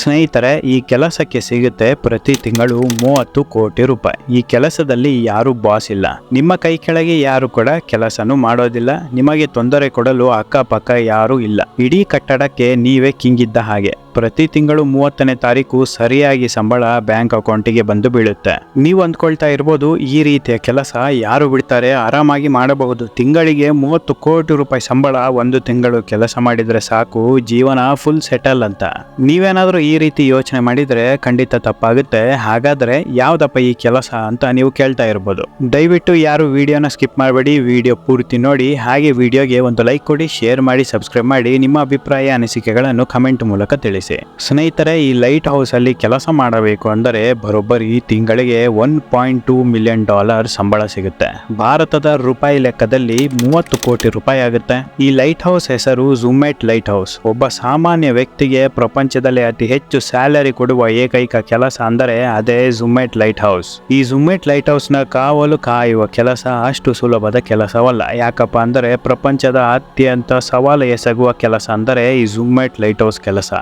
ಸ್ನೇಹಿತರೆ, ಈ ಕೆಲಸಕ್ಕೆ ಸಿಗುತ್ತೆ ಪ್ರತಿ ತಿಂಗಳು ಮೂವತ್ತು ಕೋಟಿ ರೂಪಾಯಿ. ಈ ಕೆಲಸದಲ್ಲಿ ಯಾರು ಬಾಸ್ ಇಲ್ಲ. ನಿಮ್ಮ ಕೈ ಕೆಳಗೆ ಯಾರು ಕೂಡ ಕೆಲಸನೂ ಮಾಡೋದಿಲ್ಲ. ನಿಮಗೆ ತೊಂದರೆ ಕೊಡಲು ಅಕ್ಕಪಕ್ಕ ಯಾರೂ ಇಲ್ಲ. ಇಡೀ ಕಟ್ಟಡಕ್ಕೆ ನೀವೇ ಕಿಂಗಿದ್ದ ಹಾಗೆ. ಪ್ರತಿ ತಿಂಗಳು ಮೂವತ್ತನೇ ತಾರೀಕು ಸರಿಯಾಗಿ ಸಂಬಳ ಬ್ಯಾಂಕ್ ಅಕೌಂಟಿಗೆ ಬಂದು ಬೀಳುತ್ತೆ. ನೀವು ಅಂದ್ಕೊಳ್ತಾ ಇರ್ಬೋದು, ಈ ರೀತಿಯ ಕೆಲಸ ಯಾರು ಬಿಡ್ತಾರೆ, ಆರಾಮಾಗಿ ಮಾಡಬಹುದು. ತಿಂಗಳಿಗೆ ಮೂವತ್ತು ಕೋಟಿ ರೂಪಾಯಿ ಸಂಬಳ ಒಂದು ತಿಂಗಳು ಕೆಲಸ ಮಾಡಿದ್ರೆ ಸಾಕು, ಜೀವನ ಫುಲ್ ಸೆಟಲ್ ಅಂತ. ನೀವೇನಾದರೂ ಈ ರೀತಿ ಯೋಚನೆ ಮಾಡಿದ್ರೆ ಖಂಡಿತ ತಪ್ಪಾಗುತ್ತೆ. ಹಾಗಾದ್ರೆ ಯಾವ್ದಪ್ಪ ಈ ಕೆಲಸ ಅಂತ ನೀವು ಕೇಳ್ತಾ ಇರ್ಬೋದು. ದಯವಿಟ್ಟು ಯಾರು ವಿಡಿಯೋನ ಸ್ಕಿಪ್ ಮಾಡಬೇಡಿ, ವಿಡಿಯೋ ಪೂರ್ತಿ ನೋಡಿ. ಹಾಗೆ ವಿಡಿಯೋಗೆ ಒಂದು ಲೈಕ್ ಕೊಡಿ, ಶೇರ್ ಮಾಡಿ, ಸಬ್ಸ್ಕ್ರೈಬ್ ಮಾಡಿ. ನಿಮ್ಮ ಅಭಿಪ್ರಾಯ ಅನಿಸಿಕೆಗಳನ್ನು ಕಮೆಂಟ್ ಮೂಲಕ ತಿಳಿಸಿ. ಸ್ನೇಹಿತರೆ, ಈ ಲೈಟ್ ಹೌಸ್ ಅಲ್ಲಿ ಕೆಲಸ ಮಾಡಬೇಕು ಅಂದರೆ ಬರೋಬ್ಬರಿ ತಿಂಗಳಿಗೆ one point two million dollar ಸಂಬಳ ಸಿಗುತ್ತೆ. ಭಾರತದ ರೂಪಾಯಿ ಲೆಕ್ಕದಲ್ಲಿ ಮೂವತ್ತು ಕೋಟಿ ರೂಪಾಯಿ ಆಗುತ್ತೆ. ಈ ಲೈಟ್ ಹೌಸ್ ಹೆಸರು ಝುಮೆಟ್ ಲೈಟ್ ಹೌಸ್ ಒಬ್ಬ ಸಾಮಾನ್ಯ ವ್ಯಕ್ತಿಗೆ ಪ್ರಪಂಚದಲ್ಲಿ ಅತಿ ಹೆಚ್ಚು ಸ್ಯಾಲರಿ ಕೊಡುವ ಏಕೈಕ ಕೆಲಸ ಅಂದರೆ ಅದೇ ಝುಮೆಟ್ ಲೈಟ್ ಹೌಸ್ ಈ ಝುಮೆಟ್ ಲೈಟ್ ಹೌಸ್ನ ಕಾವಲು ಕಾಯುವ ಕೆಲಸ ಅಷ್ಟು ಸುಲಭದ ಕೆಲಸವಲ್ಲ. ಯಾಕಪ್ಪ ಅಂದರೆ ಪ್ರಪಂಚದ ಅತ್ಯಂತ ಸವಾಲು ಎಸಗುವ ಕೆಲಸ ಅಂದರೆ ಈ ಝುಮೆಟ್ ಲೈಟ್ ಹೌಸ್ ಕೆಲಸ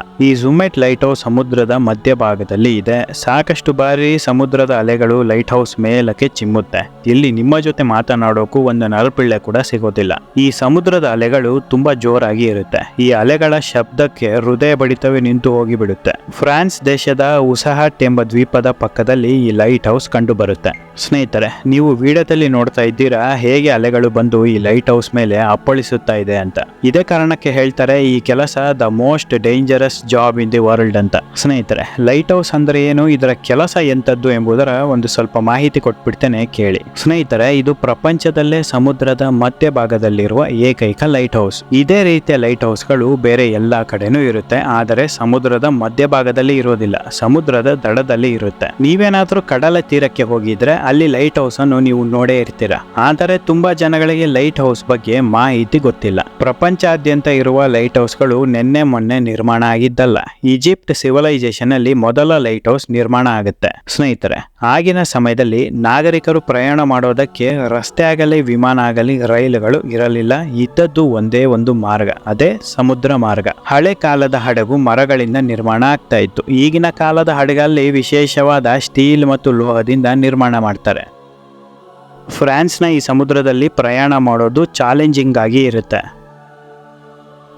ಝುಮೇಟ್ ಲೈಟ್ ಹೌಸ್ ಸಮುದ್ರದ ಮಧ್ಯಭಾಗದಲ್ಲಿ ಇದೆ. ಸಾಕಷ್ಟು ಬಾರಿ ಸಮುದ್ರದ ಅಲೆಗಳು ಲೈಟ್ ಹೌಸ್ ಮೇಲಕ್ಕೆ ಚಿಮ್ಮುತ್ತೆ. ಇಲ್ಲಿ ನಿಮ್ಮ ಜೊತೆ ಮಾತನಾಡೋಕು ಒಂದು ನರಪಿಳ್ಳೆ ಕೂಡ ಸಿಗೋದಿಲ್ಲ. ಈ ಸಮುದ್ರದ ಅಲೆಗಳು ತುಂಬಾ ಜೋರಾಗಿ ಇರುತ್ತೆ. ಈ ಅಲೆಗಳ ಶಬ್ದಕ್ಕೆ ಹೃದಯ ಬಡಿತವೇ ನಿಂತು ಹೋಗಿ ಬಿಡುತ್ತೆ ಫ್ರಾನ್ಸ್ ದೇಶದ ಉಸಹಾಟ್ ಎಂಬ ದ್ವೀಪದ ಪಕ್ಕದಲ್ಲಿ ಈ ಲೈಟ್ ಹೌಸ್ ಕಂಡು ಬರುತ್ತೆ ಸ್ನೇಹಿತರೆ, ನೀವು ವಿಡಿಯೋದಲ್ಲಿ ನೋಡ್ತಾ ಇದ್ದೀರಾ, ಹೇಗೆ ಅಲೆಗಳು ಬಂದು ಈ ಲೈಟ್ ಹೌಸ್ ಮೇಲೆ ಅಪ್ಪಳಿಸುತ್ತಾ ಇದೆ ಅಂತ. ಇದೇ ಕಾರಣಕ್ಕೆ ಹೇಳ್ತಾರೆ, ಈ ಕೆಲಸ the most dangerous job in the world ಅಂತ. ಸ್ನೇಹಿತರೆ ಲೈಟ್ ಹೌಸ್ ಅಂದ್ರೆ ಏನು? ಇದರ ಕೆಲಸ ಎಂಥದ್ದು ಎಂಬುದರ ಒಂದು ಸ್ವಲ್ಪ ಮಾಹಿತಿ ಕೊಟ್ಬಿಡ್ತೇನೆ ಕೇಳಿ. ಸ್ನೇಹಿತರೆ, ಇದು ಪ್ರಪಂಚದಲ್ಲೇ ಸಮುದ್ರದ ಮಧ್ಯಭಾಗದಲ್ಲಿರುವ ಏಕೈಕ ಲೈಟ್ ಹೌಸ್ ಇದೇ ರೀತಿಯ ಲೈಟ್ ಹೌಸ್ಗಳು ಬೇರೆ ಎಲ್ಲಾ ಕಡೆನೂ ಇರುತ್ತೆ, ಆದರೆ ಸಮುದ್ರದ ಮಧ್ಯಭಾಗದಲ್ಲಿ ಇರೋದಿಲ್ಲ. ಸಮುದ್ರದ ದಡದಲ್ಲಿ ಇರುತ್ತೆ. ನೀವೇನಾದ್ರೂ ಕಡಲ ತೀರಕ್ಕೆ ಹೋಗಿದ್ರೆ ಅಲ್ಲಿ ಲೈಟ್ ಹೌಸ್ ಅನ್ನು ನೀವು ನೋಡೇ ಇರ್ತೀರ. ಆದರೆ ತುಂಬಾ ಜನಗಳಿಗೆ ಲೈಟ್ ಹೌಸ್ ಬಗ್ಗೆ ಮಾಹಿತಿ ಗೊತ್ತಿಲ್ಲ. ಪ್ರಪಂಚಾದ್ಯಂತ ಇರುವ ಲೈಟ್ ಹೌಸ್ಗಳು ನಿನ್ನೆ ಮೊನ್ನೆ ನಿರ್ಮಾಣ ಆಗಿದ್ದಲ್ಲ ಈಜಿಪ್ಟ್ ಸಿವಿಲೈಸೇಷನ್ ಅಲ್ಲಿ ಮೊದಲ ಲೈಟ್ ಹೌಸ್ ನಿರ್ಮಾಣ ಆಗುತ್ತೆ. ಸ್ನೇಹಿತರೆ, ಆಗಿನ ಸಮಯದಲ್ಲಿ ನಾಗರಿಕರು ಪ್ರಯಾಣ ಮಾಡೋದಕ್ಕೆ ರಸ್ತೆ ಆಗಲಿ, ವಿಮಾನ ಆಗಲಿ, ರೈಲುಗಳು ಇರಲಿಲ್ಲ. ಇದ್ದದ್ದು ಒಂದೇ ಒಂದು ಮಾರ್ಗ, ಅದೇ ಸಮುದ್ರ ಮಾರ್ಗ. ಹಳೆ ಕಾಲದ ಹಡಗು ಮರಗಳಿಂದ ನಿರ್ಮಾಣ ಆಗ್ತಾ ಇತ್ತು. ಈಗಿನ ಕಾಲದ ಹಡಗಲ್ಲಿ ವಿಶೇಷವಾದ ಸ್ಟೀಲ್ ಮತ್ತು ಲೋಹದಿಂದ ನಿರ್ಮಾಣ ಮಾಡ್ತಾರೆ. ಫ್ರಾನ್ಸ್ನ ಈ ಸಮುದ್ರದಲ್ಲಿ ಪ್ರಯಾಣ ಮಾಡೋದು ಚಾಲೆಂಜಿಂಗ್ ಆಗಿ ಇರುತ್ತೆ.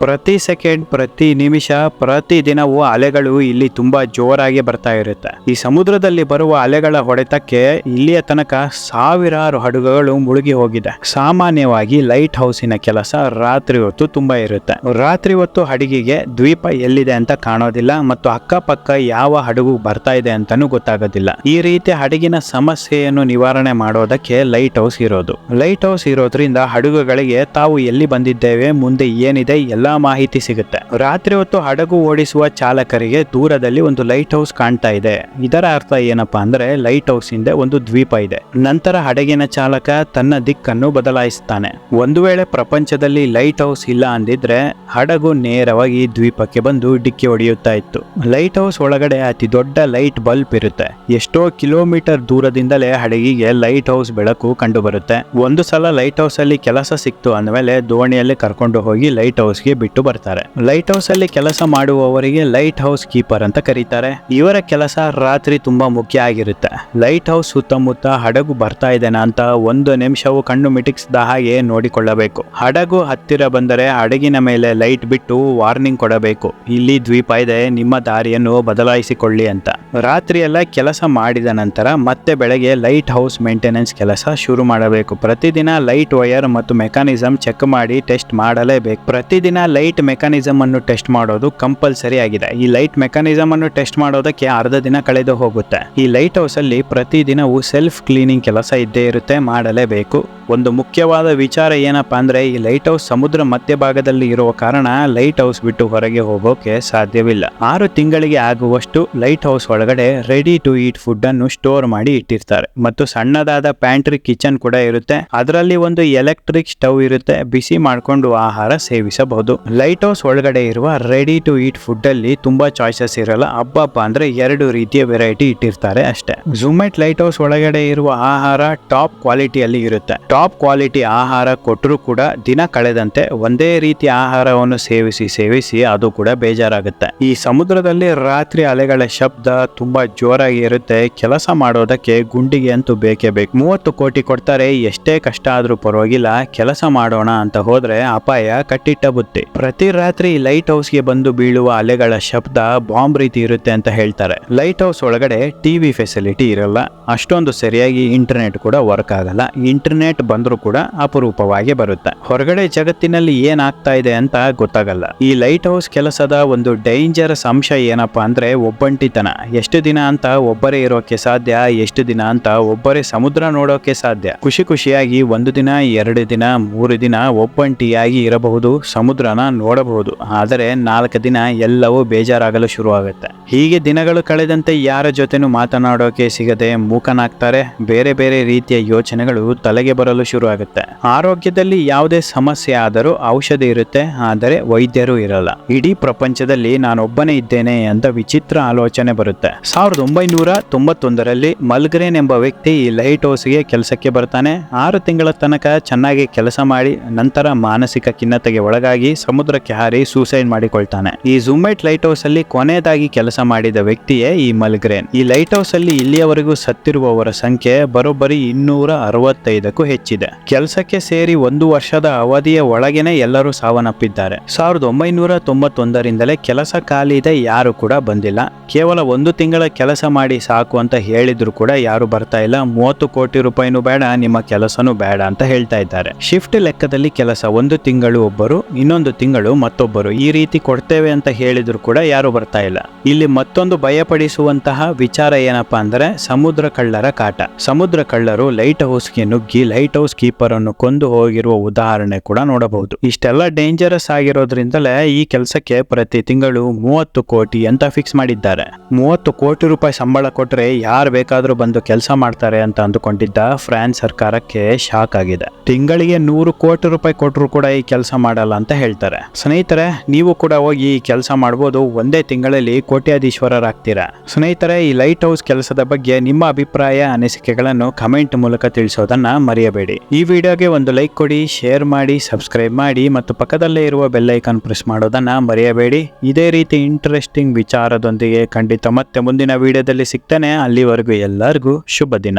ಪ್ರತಿ ಸೆಕೆಂಡ್ ಪ್ರತಿ ನಿಮಿಷ ಪ್ರತಿ ದಿನವೂ ಅಲೆಗಳು ಇಲ್ಲಿ ತುಂಬ ಜೋರಾಗಿ ಬರ್ತಾ ಇರುತ್ತೆ. ಈ ಸಮುದ್ರದಲ್ಲಿ ಬರುವ ಅಲೆಗಳ ಹೊಡೆತಕ್ಕೆ ಇಲ್ಲಿಯ ತನಕ ಸಾವಿರಾರು ಹಡಗುಗಳು ಮುಳುಗಿ ಹೋಗಿದೆ. ಸಾಮಾನ್ಯವಾಗಿ ಲೈಟ್ ಹೌಸಿನ ಕೆಲಸ ರಾತ್ರಿ ಹೊತ್ತು ತುಂಬಾ ಇರುತ್ತೆ. ರಾತ್ರಿ ಹೊತ್ತು ಹಡಗಿಗೆ ದ್ವೀಪ ಎಲ್ಲಿದೆ ಅಂತ ಕಾಣೋದಿಲ್ಲ ಮತ್ತು ಅಕ್ಕಪಕ್ಕ ಯಾವ ಹಡಗು ಬರ್ತಾ ಇದೆ ಅಂತಾನೂ ಗೊತ್ತಾಗೋದಿಲ್ಲ. ಈ ರೀತಿ ಹಡಗಿನ ಸಮಸ್ಯೆಯನ್ನು ನಿವಾರಣೆ ಮಾಡೋದಕ್ಕೆ ಲೈಟ್ ಹೌಸ್ ಇರೋದು. ಲೈಟ್ ಹೌಸ್ ಇರೋದ್ರಿಂದ ಹಡಗುಗಳಿಗೆ ತಾವು ಎಲ್ಲಿ ಬಂದಿದ್ದೇವೆ, ಮುಂದೆ ಏನಿದೆ ಎಲ್ಲಾ ಮಾಹಿತಿ ಸಿಗುತ್ತೆ. ರಾತ್ರಿ ಹೊತ್ತು ಹಡಗು ಓಡಿಸುವ ಚಾಲಕರಿಗೆ ದೂರದಲ್ಲಿ ಒಂದು ಲೈಟ್ ಹೌಸ್ ಕಾಣ್ತಾ ಇದೆ. ಇದರ ಅರ್ಥ ಏನಪ್ಪಾ ಅಂದ್ರೆ ಲೈಟ್ ಹೌಸ್ ಹಿಂದೆ ಒಂದು ದ್ವೀಪ ಇದೆ. ನಂತರ ಹಡಗಿನ ಚಾಲಕ ತನ್ನ ದಿಕ್ಕನ್ನು ಬದಲಾಯಿಸುತ್ತಾನೆ ಒಂದು ವೇಳೆ ಪ್ರಪಂಚದಲ್ಲಿ ಲೈಟ್ ಹೌಸ್ ಇಲ್ಲ ಅಂದಿದ್ರೆ ಹಡಗು ನೇರವಾಗಿ ದ್ವೀಪಕ್ಕೆ ಬಂದು ಡಿಕ್ಕಿ ಹೊಡೆಯುತ್ತಾ ಇತ್ತು. ಲೈಟ್ ಹೌಸ್ ಒಳಗಡೆ ಅತಿ ದೊಡ್ಡ ಲೈಟ್ ಬಲ್ಬ್ ಇರುತ್ತೆ. ಎಷ್ಟೋ ಕಿಲೋಮೀಟರ್ ದೂರದಿಂದಲೇ ಹಡಗಿಗೆ ಲೈಟ್ ಹೌಸ್ ಬೆಳಕು ಕಂಡು ಬರುತ್ತೆ ಒಂದು ಸಲ ಲೈಟ್ ಹೌಸ್ ಅಲ್ಲಿ ಕೆಲಸ ಸಿಕ್ತು ಅಂದಮೇಲೆ ದೋಣಿಯಲ್ಲಿ ಕರ್ಕೊಂಡು ಹೋಗಿ ಲೈಟ್ ಹೌಸ್ಗೆ ಬಿಟ್ಟು ಬರ್ತಾರೆ. ಲೈಟ್ ಹೌಸ್ ಅಲ್ಲಿ ಕೆಲಸ ಮಾಡುವವರಿಗೆ ಲೈಟ್ ಹೌಸ್ ಕೀಪರ್ ಅಂತ ಕರೀತಾರೆ. ಇವರ ಕೆಲಸ ರಾತ್ರಿ ತುಂಬ ಮುಖ್ಯ ಆಗಿರುತ್ತೆ. ಲೈಟ್ ಹೌಸ್ ಸುತ್ತಮುತ್ತ ಹಡಗು ಬರ್ತಾ ಇದ್ದೇನೆ ಅಂತ ಒಂದು ನಿಮಿಷವು ಕಣ್ಣು ಮಿಟಿಕ್ಸ್ದ ಹಾಗೆ ನೋಡಿಕೊಳ್ಳಬೇಕು. ಹಡಗು ಹತ್ತಿರ ಬಂದರೆ ಹಡಗಿನ ಮೇಲೆ ಲೈಟ್ ಬಿಟ್ಟು ವಾರ್ನಿಂಗ್ ಕೊಡಬೇಕು. ಇಲ್ಲಿ ದ್ವೀಪ ಇದೆ, ನಿಮ್ಮ ದಾರಿಯನ್ನು ಬದಲಾಯಿಸಿಕೊಳ್ಳಿ ಅಂತ. ರಾತ್ರಿ ಎಲ್ಲ ಕೆಲಸ ಮಾಡಿದ ನಂತರ ಮತ್ತೆ ಬೆಳಗ್ಗೆ ಲೈಟ್ ಹೌಸ್ ಮೇಂಟೆನೆನ್ಸ್ ಕೆಲಸ ಶುರು ಮಾಡಬೇಕು. ಪ್ರತಿದಿನ ಲೈಟ್ ವೈರ್ ಮತ್ತು ಮೆಕಾನಿಸಮ್ ಚೆಕ್ ಮಾಡಿ ಟೆಸ್ಟ್ ಮಾಡಲೇಬೇಕು. ಪ್ರತಿದಿನ ಲೈಟ್ ಮೆಕಾನಿಸಮ್ ಅನ್ನು ಟೆಸ್ಟ್ ಮಾಡೋದು ಕಂಪಲ್ಸರಿ ಆಗಿದೆ. ಈ ಲೈಟ್ ಮೆಕಾನಿಸಮ್ ಅನ್ನು ಟೆಸ್ಟ್ ಮಾಡೋದಕ್ಕೆ ಅರ್ಧ ದಿನ ಕಳೆದು ಹೋಗುತ್ತೆ. ಈ ಲೈಟ್ ಹೌಸ್ ಅಲ್ಲಿ ಪ್ರತಿದಿನವೂ ಸೆಲ್ಫ್ ಕ್ಲೀನಿಂಗ್ ಕೆಲಸ ಇದ್ದೇ ಇರುತ್ತೆ ಮಾಡಲೇಬೇಕು. ಒಂದು ಮುಖ್ಯವಾದ ವಿಚಾರ ಏನಪ್ಪಾ ಅಂದ್ರೆ, ಈ ಲೈಟ್ ಹೌಸ್ ಸಮುದ್ರ ಮಧ್ಯಭಾಗದಲ್ಲಿ ಇರುವ ಕಾರಣ ಲೈಟ್ ಹೌಸ್ ಬಿಟ್ಟು ಹೊರಗೆ ಹೋಗೋಕೆ ಸಾಧ್ಯವಿಲ್ಲ. ಆರು ತಿಂಗಳಿಗೆ ಆಗುವಷ್ಟು ಲೈಟ್ ಹೌಸ್ ಒಳಗಡೆ ರೆಡಿ ಟು ಈಟ್ ಫುಡ್ ಅನ್ನು ಸ್ಟೋರ್ ಮಾಡಿ ಇಟ್ಟಿರ್ತಾರೆ. ಮತ್ತು ಸಣ್ಣದಾದ ಪ್ಯಾಂಟ್ರಿ ಕಿಚನ್ ಕೂಡ ಇರುತ್ತೆ. ಅದರಲ್ಲಿ ಒಂದು ಎಲೆಕ್ಟ್ರಿಕ್ ಸ್ಟವ್ ಇರುತ್ತೆ. ಬಿಸಿ ಮಾಡಿಕೊಂಡು ಆಹಾರ ಸೇವಿಸಬಹುದು. ಲೈಟ್ ಹೌಸ್ ಒಳಗಡೆ ಇರುವ ರೆಡಿ ಟು ಈಟ್ ಫುಡ್ ಅಲ್ಲಿ ತುಂಬಾ ಚಾಯ್ಸಸ್ ಇರಲ್ಲ. ಹಬ್ಬಪ್ಪ ಅಂದ್ರೆ ಎರಡು ರೀತಿಯ ವೆರೈಟಿ ಇಟ್ಟಿರ್ತಾರೆ ಅಷ್ಟೇ. ಝುಮೆಟ್ ಲೈಟ್ ಹೌಸ್ ಒಳಗಡೆ ಇರುವ ಆಹಾರ ಟಾಪ್ ಕ್ವಾಲಿಟಿಯಲ್ಲಿ ಇರುತ್ತೆ. ಟಾಪ್ ಕ್ವಾಲಿಟಿ ಆಹಾರ ಕೊಟ್ಟರೂ ಕೂಡ ದಿನ ಕಳೆದಂತೆ ಒಂದೇ ರೀತಿಯ ಆಹಾರವನ್ನು ಸೇವಿಸಿ ಸೇವಿಸಿ ಅದು ಕೂಡ ಬೇಜಾರಾಗುತ್ತೆ. ಈ ಸಮುದ್ರದಲ್ಲಿ ರಾತ್ರಿ ಅಲೆಗಳ ಶಬ್ದ ತುಂಬಾ ಜೋರಾಗಿ ಇರುತ್ತೆ. ಕೆಲಸ ಮಾಡೋದಕ್ಕೆ ಗುಂಡಿಗೆ ಅಂತೂ ಬೇಕೇ ಬೇಕು. ಮೂವತ್ತು ಕೋಟಿ ಕೊಡ್ತಾರೆ, ಎಷ್ಟೇ ಕಷ್ಟ ಆದ್ರೂ ಪರವಾಗಿಲ್ಲ. ಕೆಲಸ ಮಾಡೋಣ ಅಂತ ಹೋದ್ರೆ ಅಪಾಯ, ಕಟ್ಟಿಟ್ಟ ಬುತ್ತಿ. ಪ್ರತಿ ರಾತ್ರಿ ಲೈಟ್ ಹೌಸ್ಗೆ ಬಂದು ಬೀಳುವ ಅಲೆಗಳ ಶಬ್ದ ಬಾಂಬ್ ರೀತಿ ಇರುತ್ತೆ ಅಂತ ಹೇಳ್ತಾರೆ. ಲೈಟ್ ಹೌಸ್ ಒಳಗಡೆ ಟಿವಿ ಫೆಸಿಲಿಟಿ ಇರಲ್ಲ. ಅಷ್ಟೊಂದು ಸರಿಯಾಗಿ ಇಂಟರ್ನೆಟ್ ಕೂಡ ವರ್ಕ್ ಆಗಲ್ಲ. ಇಂಟರ್ನೆಟ್ ಬಂದರೂ ಕೂಡ ಅಪರೂಪವಾಗಿ ಬರುತ್ತೆ. ಹೊರಗಡೆ ಜಗತ್ತಿನಲ್ಲಿ ಏನಾಗ್ತಾ ಇದೆ ಅಂತ ಗೊತ್ತಾಗಲ್ಲ. ಈ ಲೈಟ್ ಹೌಸ್ ಕೆಲಸದ ಒಂದು ಡೇಂಜರಸ್ ಅಂಶ ಏನಪ್ಪಾ ಅಂದ್ರೆ ಒಬ್ಬಂಟಿತನ. ಎಷ್ಟು ದಿನ ಅಂತ ಒಬ್ಬರೇ ಇರೋಕೆ ಸಾಧ್ಯ, ಎಷ್ಟು ದಿನ ಅಂತ ಒಬ್ಬರೇ ಸಮುದ್ರ ನೋಡೋಕೆ ಸಾಧ್ಯ. ಖುಷಿ ಖುಷಿಯಾಗಿ ಒಂದು ದಿನ, ಎರಡು ದಿನ, ಮೂರು ದಿನ ಒಬ್ಬಂಟಿಯಾಗಿ ಇರಬಹುದು, ಸಮುದ್ರನ ನೋಡಬಹುದು. ಆದರೆ ನಾಲ್ಕು ದಿನ ಎಲ್ಲವೂ ಬೇಜಾರಾಗಲು ಶುರುವಾಗುತ್ತೆ. ಹೀಗೆ ದಿನಗಳು ಕಳೆದಂತೆ ಯಾರ ಜೊತೆನೂ ಮಾತನಾಡೋಕೆ ಸಿಗದೆ ಮೂಕನಾಗ್ತಾರೆ. ಬೇರೆ ಬೇರೆ ರೀತಿಯ ಯೋಚನೆಗಳು ತಲೆಗೆ ಬರಲು ಶುರುವಾಗುತ್ತೆ. ಆರೋಗ್ಯದಲ್ಲಿ ಯಾವುದೇ ಸಮಸ್ಯೆ ಆದರೂ ಔಷಧಿ ಇರುತ್ತೆ, ಆದರೆ ವೈದ್ಯರು ಇರಲ್ಲ. ಇಡೀ ಪ್ರಪಂಚದಲ್ಲಿ ನಾನೊಬ್ಬನೇ ಇದ್ದೇನೆ ಅಂತ ವಿಚಿತ್ರ ಆಲೋಚನೆ ಬರುತ್ತೆ. ಸಾವಿರದ ಒಂಬೈನೂರ ತೊಂಬತ್ತೊಂದರಲ್ಲಿ ಮಲ್ಗ್ರೇನ್ ಎಂಬ ವ್ಯಕ್ತಿ ಈ ಲೈಟ್ ಹೌಸ್ಗೆ ಕೆಲಸಕ್ಕೆ ಬರ್ತಾನೆ. ಆರು ತಿಂಗಳ ತನಕ ಚೆನ್ನಾಗಿ ಕೆಲಸ ಮಾಡಿ, ನಂತರ ಮಾನಸಿಕ ಖಿನ್ನತೆಗೆ ಒಳಗಾಗಿ ಸಮುದ್ರಕ್ಕೆ ಹಾರಿ ಸೂಸೈಡ್ ಮಾಡಿಕೊಳ್ತಾನೆ. ಈ ಝುಮೆಟ್ ಲೈಟ್ ಹೌಸ್ ಅಲ್ಲಿ ಕೊನೆಯದಾಗಿ ಕೆಲಸ ಮಾಡಿದ ವ್ಯಕ್ತಿಯೇ ಈ ಮಲ್ಗ್ರೇನ್. ಈ ಲೈಟ್ ಹೌಸ್ ಅಲ್ಲಿ ಇಲ್ಲಿಯವರೆಗೂ ಸತ್ತಿರುವವರ ಸಂಖ್ಯೆ ಬರೋಬ್ಬರಿ ಇನ್ನೂರ ಅರವತ್ತೈದಕ್ಕೂ ಹೆಚ್ಚಿದೆ. ಕೆಲಸಕ್ಕೆ ಸೇರಿ ಒಂದು ವರ್ಷದ ಅವಧಿಯ ಒಳಗೇನೆ ಎಲ್ಲರೂ ಸಾವನ್ನಪ್ಪಿದ್ದಾರೆ. ಸಾವಿರದ ಒಂಬೈನೂರ ತೊಂಬತ್ತೊಂದರಿಂದಲೇ ಕೆಲಸ ಖಾಲಿ ಇದೆ, ಯಾರು ಕೂಡ ಬಂದಿಲ್ಲ. ಕೇವಲ ಒಂದು ತಿಂಗಳ ಕೆಲಸ ಮಾಡಿ ಸಾಕು ಅಂತ ಹೇಳಿದ್ರು ಕೂಡ ಯಾರು ಬರ್ತಾ ಇಲ್ಲ. ಮೂವತ್ತು ಕೋಟಿ ರೂಪಾಯಿನೂ ಬೇಡ, ನಿಮ್ಮ ಕೆಲಸನೂ ಬೇಡ ಅಂತ ಹೇಳ್ತಾ ಇದ್ದಾರೆ. ಶಿಫ್ಟ್ ಲೆಕ್ಕದಲ್ಲಿ ಕೆಲಸ ಒಂದು ತಿಂಗಳು ಒಬ್ಬರು, ಇನ್ನೊಂದು ತಿಂಗಳು ಮತ್ತೊಬ್ಬರು. ಈ ರೀತಿ ಕೊಡ್ತೇವೆ ಅಂತ ಹೇಳಿದ್ರು ಕೂಡ ಯಾರು ಬರ್ತಾ ಇಲ್ಲ. ಇಲ್ಲಿ ಮತ್ತೊಂದು ಭಯಪಡಿಸುವಂತಹ ವಿಚಾರ ಏನಪ್ಪಾ ಅಂದ್ರೆ, ಸಮುದ್ರ ಕಳ್ಳರ ಕಾಟ. ಸಮುದ್ರ ಕಳ್ಳರು ಲೈಟ್ ಹೌಸ್ಗೆ ನುಗ್ಗಿ ಲೈಟ್ ಹೌಸ್ ಕೀಪರ್ ಅನ್ನು ಕೊಂದು ಹೋಗಿರುವ ಉದಾಹರಣೆ ಕೂಡ ನೋಡಬಹುದು. ಇಷ್ಟೆಲ್ಲ ಡೇಂಜರಸ್ ಆಗಿರೋದ್ರಿಂದಲೇ ಈ ಕೆಲಸಕ್ಕೆ ಪ್ರತಿ ತಿಂಗಳು ಮೂವತ್ತು ಕೋಟಿ ಅಂತ ಫಿಕ್ಸ್ ಮಾಡಿದ್ದಾರೆ. ಮೂವತ್ತು ಕೋಟಿ ರೂಪಾಯಿ ಸಂಬಳ ಕೊಟ್ರೆ ಯಾರು ಬೇಕಾದ್ರೂ ಬಂದು ಕೆಲಸ ಮಾಡ್ತಾರೆ ಅಂತ ಅಂದುಕೊಂಡಿದ್ದ ಫ್ರಾನ್ಸ್ ಸರ್ಕಾರಕ್ಕೆ ಶಾಕ್ ಆಗಿದೆ. ತಿಂಗಳಿಗೆ ನೂರು ಕೋಟಿ ರೂಪಾಯಿ ಕೊಟ್ಟರು ಕೂಡ ಈ ಕೆಲಸ ಮಾಡಲ್ಲ ಅಂತ ಹೇಳ್ತಾರೆ. ಸ್ನೇಹಿತರೆ, ನೀವು ಕೂಡ ಹೋಗಿ ಈ ಕೆಲಸ ಮಾಡಬಹುದು ಒಂದೇ ತಿಂಗಳಲ್ಲಿ ಕೋಟ್ಯಾಧೀಶ್ವರರಾಗ್ತೀರಾ? ಸ್ನೇಹಿತರೆ, ಈ ಲೈಟ್ ಹೌಸ್ ಕೆಲಸದ ಬಗ್ಗೆ ನಿಮ್ಮ ಅಭಿಪ್ರಾಯ, ಅನಿಸಿಕೆಗಳನ್ನು ಕಮೆಂಟ್ ಮೂಲಕ ತಿಳಿಸೋದನ್ನ ಮರೆಯಬೇಡಿ. ಈ ವಿಡಿಯೋಗೆ ಒಂದು ಲೈಕ್ ಕೊಡಿ, ಶೇರ್ ಮಾಡಿ, ಸಬ್ಸ್ಕ್ರೈಬ್ ಮಾಡಿ ಮತ್ತು ಪಕ್ಕದಲ್ಲೇ ಇರುವ ಬೆಲ್ ಐಕಾನ್ ಪ್ರೆಸ್ ಮಾಡೋದನ್ನ ಮರೆಯಬೇಡಿ. ಇದೇ ರೀತಿ ಇಂಟ್ರೆಸ್ಟಿಂಗ್ ವಿಚಾರದೊಂದಿಗೆ ಖಂಡಿತ ಮತ್ತೆ ಮುಂದಿನ ವಿಡಿಯೋದಲ್ಲಿ ಸಿಗ್ತಾನೆ. ಅಲ್ಲಿವರೆಗೂ ಎಲ್ಲರಿಗೂ ಶುಭ ದಿನ